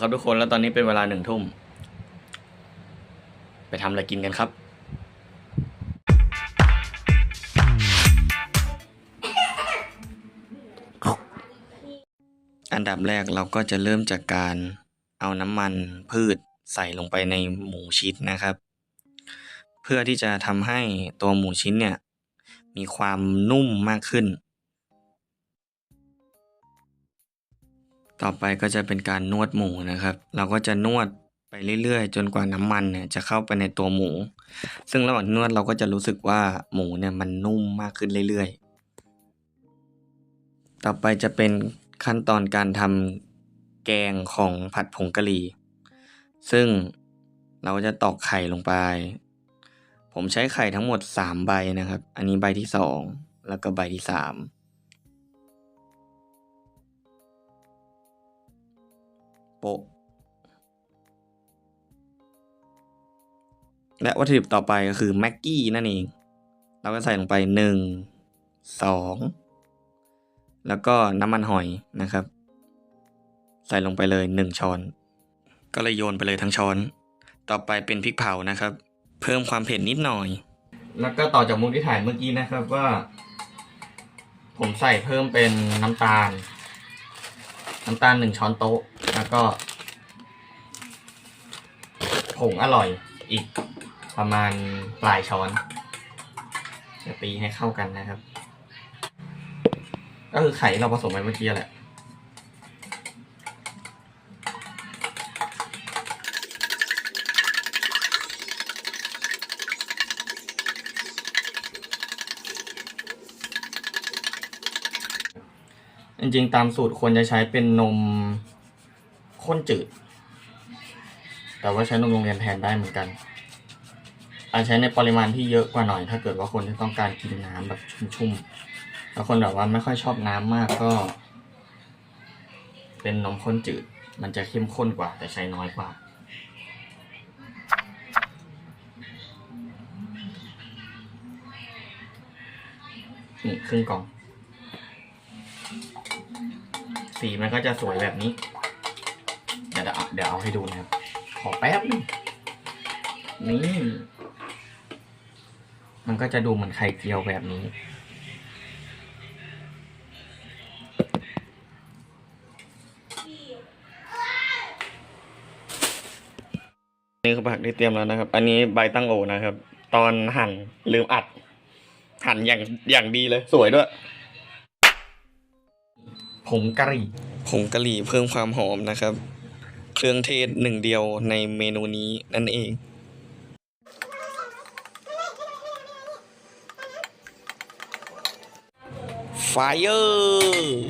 ครับทุกคนแล้วตอนนี้เป็นเวลาหนึ่งทุ่ม ไปทำอะไรกินกันครับ อันดับแรกเราก็จะเริ่มจากการเอาน้ำมันพืชใส่ลงไปในหมูชิ้นนะครับ เพื่อที่จะทำให้ตัวหมูชิ้นเนี่ย มีความนุ่มมากขึ้น ต่อไปก็จะเป็นการนวดหมูนะครับ เราก็จะนวดไปเรื่อยๆ จนกว่าน้ำมันเนี่ยจะเข้าไปในตัวหมู ซึ่งระหว่างนวดเราก็จะรู้สึกว่าหมูเนี่ยมันนุ่มมากขึ้นเรื่อยๆ ต่อไปจะเป็นขั้นตอนการทำแกงของผัดผงกะหรี่ ซึ่งเราจะตอกไข่ลงไป ผมใช้ไข่ทั้งหมด 3 ใบนะครับ อันนี้ใบที่ 2 แล้วก็ใบที่ 3 โปะ และวัตถุดิบต่อไปก็คือแม็กกี้นั่นเอง เราก็ใส่ลงไป1 2แล้วก็น้ำมันหอยนะครับ ใส่ลงไปเลย1ช้อน ก็เลยโยนไปเลยทั้งช้อน ต่อไปเป็นพริกเผานะครับ เพิ่มความเผ็ดนิดหน่อย แล้วก็ต่อจากมุกที่ถ่ายเมื่อกี้นะครับว่า ผมใส่เพิ่มเป็นน้ำตาล น้ำตาลหนึ่งช้อนโต๊ะ แล้วก็ผงอร่อยอีกประมาณปลายช้อนจะตีให้เข้ากันนะครับ ก็คือไข่เราผสมไปเมื่อกี้แหละ ริงๆ ตามสูตรควรจะใช้เป็นนมข้นจืด แต่ว่าใช้นมโรงเรียนแทนได้เหมือนกัน อาจใช้ในปริมาณที่เยอะกว่าหน่อย ถ้าเกิดว่าคนที่ต้องการกินน้ำแบบชุ่มๆแล้วคนแบบว่าไม่ค่อยชอบน้ำมากก็ เป็นนมข้นจืด มันจะเข้มข้นกว่า แต่ใช้น้อยกว่านี่ครึ่งกล่อง สีมันก็จะสวยแบบนี้ เดี๋ยวเอาเดี๋ยวเอาให้ดูนะครับ ขอแป๊บนึงนี่มันก็จะดูเหมือนไข่เจียวแบบนี้ นี่คือผักที่เตรียมแล้วนะครับ อันนี้ใบตั้งโอนะครับ ตอนหั่นลืมอัด หั่นอย่างอย่างดีเลย สวยด้วย ผงกะหรี่ ผงกะหรี่เพิ่มความหอมนะครับ เครื่องเทศหนึ่งเดียวในเมนูนี้นั่นเอง ไฟเออร์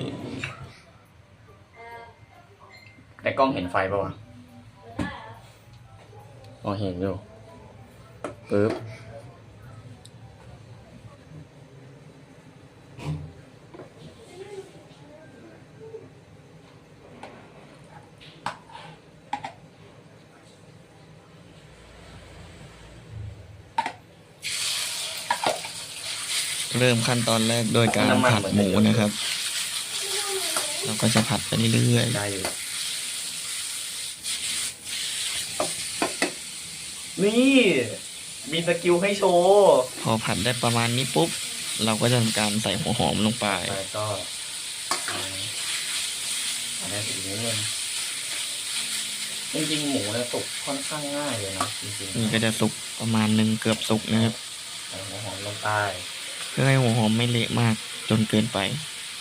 แต่กล้องเห็นไฟปะวะอ๋อเห็นอยู่ปึ๊บ เริ่มขั้นตอนแรกโดยการผัดหมูนะครับ เราก็จะผัดไปเรื่อยๆได้อยู่นี่มีสกิลให้โชว์พอผัดได้ประมาณนี้ปุ๊บ เราก็จะทำการใส่หัวหอมลงไปแล้วก็เอาอันนี้อีกนิดนึงจริงๆหมูเนี่ยสุกค่อนข้างง่ายเลยนะจริงนี่ก็จะสุกประมาณหนึ่งเกือบสุกนะครับใส่หัวหอมลงไป เพื่อให้หัวหอมไม่เละมากจนเกินไป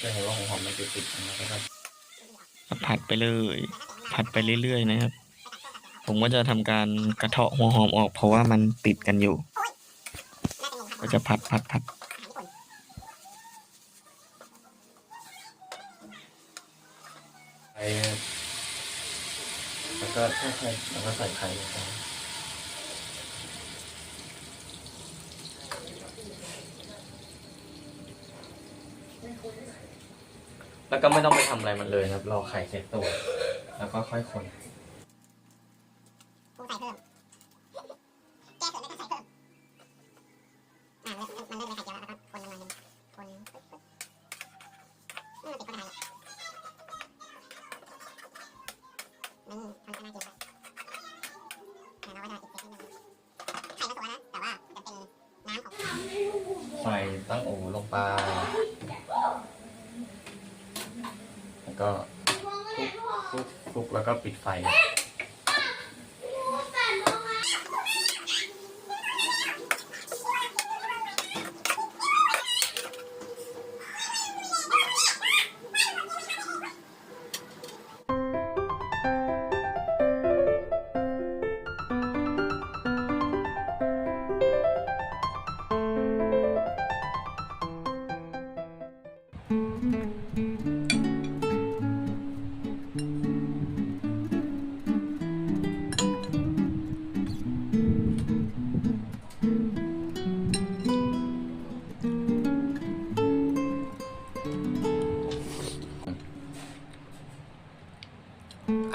จะเห็นว่าหัวหอมมันติดๆนะครับก็ผัดไปเลย ผัดไปเรื่อยๆนะครับ ผมก็จะทำการกระเทาะหัวหอมออกเพราะว่ามันติดกันอยู่ ก็จะผัดผัดผัดไปแล้วก็ถ้าใครแล้วก็ใส่ไข่ลงไป แล้วก็ไม่ต้องไปทำอะไรมันเลยนะครับ รอไข่เสร็จตัว แล้วก็ค่อยคนปรุงใส่เพิ่ม แก้เผ็ดแล้วก็ใส่เพิ่มอ่ามันมันเริ่มเป็นไข่เจียวแล้วแล้วก็คนประมาณนึงคนปึ๊บปึ๊บนี่มันติดก็ได้หรอกนี่มันจะน่ากินไปเดี๋ยวเราก็จะอีกเซตนึงไข่ก็สุกแล้วนะ แต่ว่าจะเป็นน้ำของ ใส่ตั้งโอลงไป แล้ว ก็คลุกคลุกคลุกแล้วก็ปิดไฟ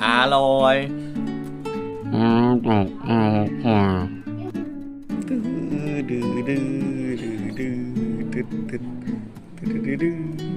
อร่อยอืมอืมอืมอืมดื้อดื้อดื้อดื้อดื้อดื้อดื้อดื้อดื้อดื้อ